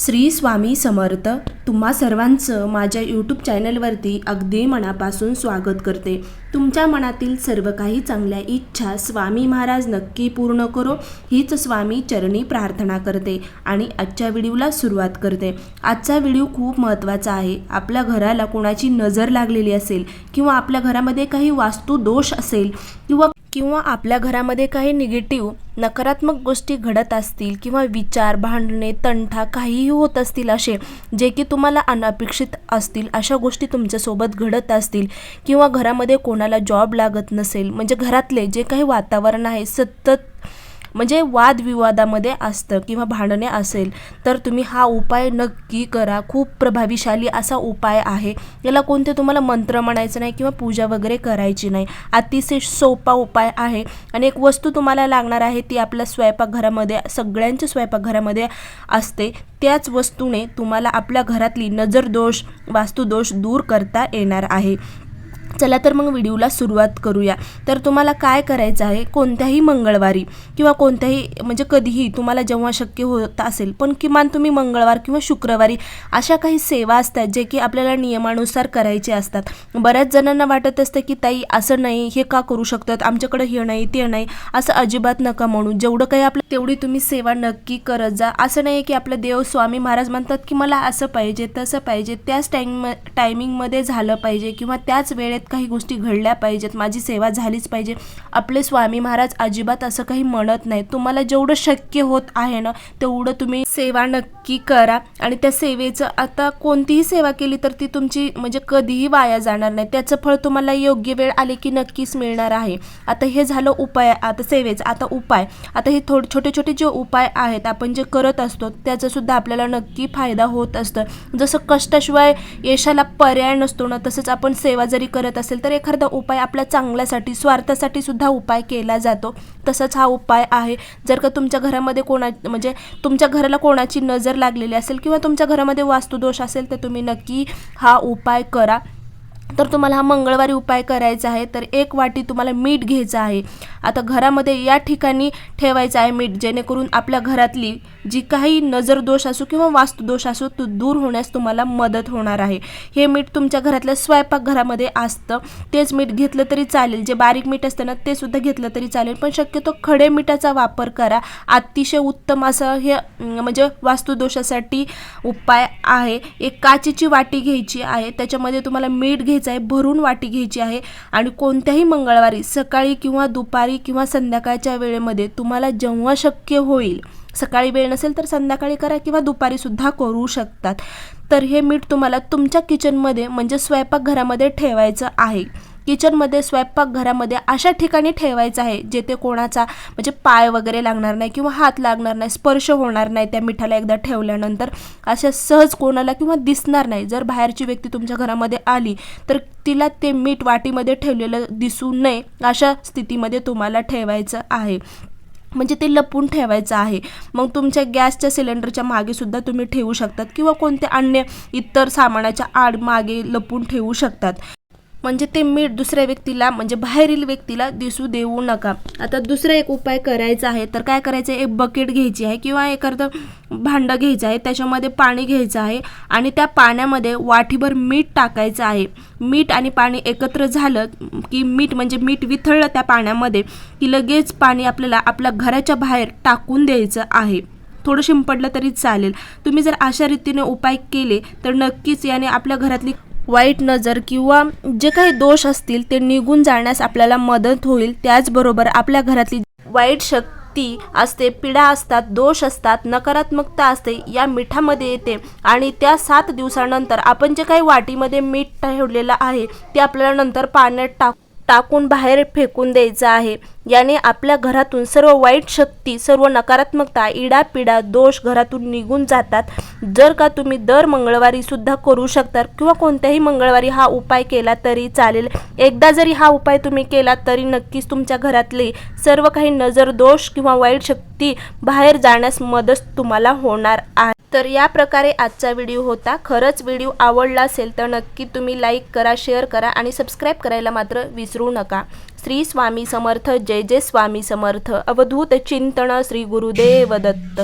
श्री स्वामी समर्थ. तुम्हा सर्वांचं माझ्या यूट्यूब चॅनलवरती अगदी मनापासून स्वागत करते. तुमच्या मनातील सर्व काही चांगल्या इच्छा स्वामी महाराज नक्की पूर्ण करो हीच स्वामी चरणी प्रार्थना करते आणि आजच्या व्हिडिओला सुरुवात करते. आजचा व्हिडिओ खूप महत्त्वाचा आहे. आपल्या घराला कोणाची नजर लागलेली असेल किंवा आपल्या घरामध्ये काही वास्तू दोष असेल किंवा किंवा आपल्या घरामध्ये काही निगेटिव्ह नकारात्मक गोष्टी घडत असतील किंवा विचार भांडणे तंठा काहीही होत असतील असे जे की तुम्हाला अनपेक्षित असतील अशा गोष्टी तुमच्यासोबत घडत असतील किंवा घरामध्ये कोणाला जॉब लागत नसेल म्हणजे घरातले जे काही वातावरण आहे सतत म्हणजे वादविवादामध्ये असतं किंवा भांडणे असेल तर तुम्ही हा उपाय नक्की करा. खूप प्रभावीशाली असा उपाय आहे. याला कोणते तुम्हाला मंत्र म्हणायचं नाही किंवा पूजा वगैरे करायची नाही. अतिशय सोपा उपाय आहे. आणि एक वस्तू तुम्हाला लागणार आहे ती आपल्या स्वयंपाकघरामध्ये सगळ्यांच्या स्वयंपाकघरामध्ये असते. त्याच वस्तूने तुम्हाला आपल्या घरातली नजरदोष वास्तुदोष दूर करता येणार आहे. चला तर मग व्हिडिओला सुरुवात करूया. तर तुम्हाला काय करायचं आहे? कोणत्याही मंगळवारी किंवा कोणत्याही म्हणजे कधीही तुम्हाला जेव्हा शक्य होत असेल पण किमान तुम्ही मंगळवार किंवा शुक्रवारी अशा काही सेवा असतात जे की आपल्याला नियमानुसार करायचे असतात. बऱ्याच जणांना वाटत असतं की ताई असं नाही हे का करू शकतात? आमच्याकडे हे नाही ते नाही. असं अजिबात नका म्हणू. जेवढं काही आपलं तेवढी तुम्ही सेवा नक्की करत जा. असं नाही की आपलं देव स्वामी महाराज म्हणतात की मला असं पाहिजे तसं पाहिजे. त्याच टाईम टायमिंगमध्ये झालं पाहिजे किंवा त्याच वेळेत काही गोष्टी घडल्या पाहिजेत माझी सेवा झालीच पाहिजे. आपले स्वामी महाराज अजिबात असं काही म्हणत नाही तुम्हाला जेवढं शक्य होत आहे ना तेवढं तुम्ही सेवा नक्की करा. आणि त्या सेवेचं आता कोणतीही सेवा केली तर ती तुमची म्हणजे कधीही वाया जाणार नाही. त्याचं फळ तुम्हाला योग्य वेळ आले की नक्कीच मिळणार आहे. आता हे झालं उपाय आता सेवेचं आता उपाय. आता हे थोडे छोटे छोटे जे उपाय आहेत आपण जे करत असतो त्याचा सुद्धा आपल्याला नक्की फायदा होत असतं. जसं कष्टाशिवाय यशाला पर्याय नसतो ना तसंच आपण सेवा जरी करत असेल तर एखादा उपाय आपल्या चांगल्यासाठी स्वार्थासाठी सुद्धा उपाय केला जातो. तसंच हा उपाय आहे जर का तुमच्या घरामध्ये कोणा म्हणजे तुमच्या घराला कोणाची नजर लागलेली असेल किंवा तुमच्या घरामध्ये वास्तुदोष असेल तर तुम्ही नक्की हा उपाय करा. तर तुम्हाला हा मंगळवारी उपाय करायचा आहे तर एक वाटी तुम्हाला मीठ घ्यायचं आहे. आता घरामध्ये या ठिकाणी ठेवायचं आहे मीठ जेणेकरून आपल्या घरातली जी काही नजरदोष असो किंवा वास्तुदोष असो तो दूर होण्यास तुम्हाला मदत होणार आहे. हे मीठ तुमच्या घरातल्या स्वयंपाकघरामध्ये असतं. तेच मीठ घेतलं तरी चालेल. जे बारीक मीठ असतं ना ते सुद्धा घेतलं तरी चालेल. पण शक्यतो खडे मिठाचा वापर करा. अतिशय उत्तम असं हे म्हणजे वास्तुदोषासाठी उपाय आहे. एक काचेची वाटी घ्यायची आहे. त्याच्यामध्ये तुम्हाला मीठ घ्यायचं आहे भरून वाटी घ्यायची आहे. आणि कोणत्याही मंगळवारी सकाळी किंवा दुपारी किंवा संध्याकाळच्या वेळेमध्ये तुम्हाला जेव्हा शक्य होईल सकाळी वेळ नसेल तर संध्याकाळी करा किंवा दुपारीसुद्धा करू शकतात. तर हे मीठ तुम्हाला तुमच्या किचनमध्ये म्हणजे स्वयंपाकघरामध्ये ठेवायचं आहे. किचनमध्ये स्वयंपाकघरामध्ये अशा ठिकाणी ठेवायचं आहे जेथे कोणाचा म्हणजे पाय वगैरे लागणार नाही किंवा हात लागणार नाही स्पर्श होणार नाही त्या मिठाला एकदा ठेवल्यानंतर. अशा सहज कोणाला किंवा दिसणार नाही. जर बाहेरची व्यक्ती तुमच्या घरामध्ये आली तर तिला ते मीठ वाटीमध्ये ठेवलेलं दिसू नये अशा स्थितीमध्ये तुम्हाला ठेवायचं आहे. म्हणजे ते लपून ठेवायचं आहे. मग तुमच्या गॅसच्या सिलेंडरच्या मागे सुद्धा तुम्ही ठेवू शकतात किंवा कोणते अन्य इतर सामानाच्या आड मागे लपून ठेवू शकतात. म्हणजे ते मीठ दुसऱ्या व्यक्तीला म्हणजे बाहेरील व्यक्तीला दिसू देऊ नका. आता दुसरा एक उपाय करायचा आहे तर काय करायचं आहे? एक बकेट घ्यायची आहे किंवा एखादं भांडं घ्यायचं आहे त्याच्यामध्ये पाणी घ्यायचं आहे आणि त्या पाण्यामध्ये वाटीभर मीठ टाकायचं आहे. मीठ आणि पाणी एकत्र झालं की मीठ म्हणजे मीठ विथळलं त्या पाण्यामध्ये की लगेच पाणी आपल्याला आपल्या घराच्या बाहेर टाकून द्यायचं आहे. थोडं शिंपडलं तरी चालेल. तुम्ही जर अशा रीतीने उपाय केले तर नक्कीच याने आपल्या घरातली वाईट नजर किंवा जे काही दोष असतील ते निघून जाण्यास आपल्याला मदत होईल. त्याचबरोबर आपल्या घरातली वाईट शक्ती असते पिढा असतात दोष असतात नकारात्मकता असते या मिठामध्ये येते. आणि त्या सात दिवसानंतर आपण जे काही वाटीमध्ये मीठ ठेवलेलं आहे ते आपल्याला नंतर पाण्यात टाक टाकून बाहेर फेकून द्यायचा आहे. याने आपल्या घरातून सर्व वाईट शक्ती सर्व नकारात्मकता इडापिडा दोष घरातून निघून जातात. जर का तुम्ही दर मंगळवारी सुद्धा करू शकता किंवा कोणत्याही मंगळवारी हा उपाय केला तरी चालेल. एकदा जरी हा उपाय तुम्ही केला तरी नक्कीच तुमच्या घरातले सर्व काही नजर दोष किंवा वाईट शक्ती बाहेर जाण्यास मदत तुम्हाला होणार आहे. तर या प्रकारे आजचा व्हिडिओ होता. खरंच व्हिडिओ आवडला असेल तर नक्की तुम्ही लाईक करा शेअर करा आणि सबस्क्राईब करायला मात्र विसरू नका. श्री स्वामी समर्थ जय जय स्वामी समर्थ. अवधूत चिंतन श्री गुरुदेव दत्त.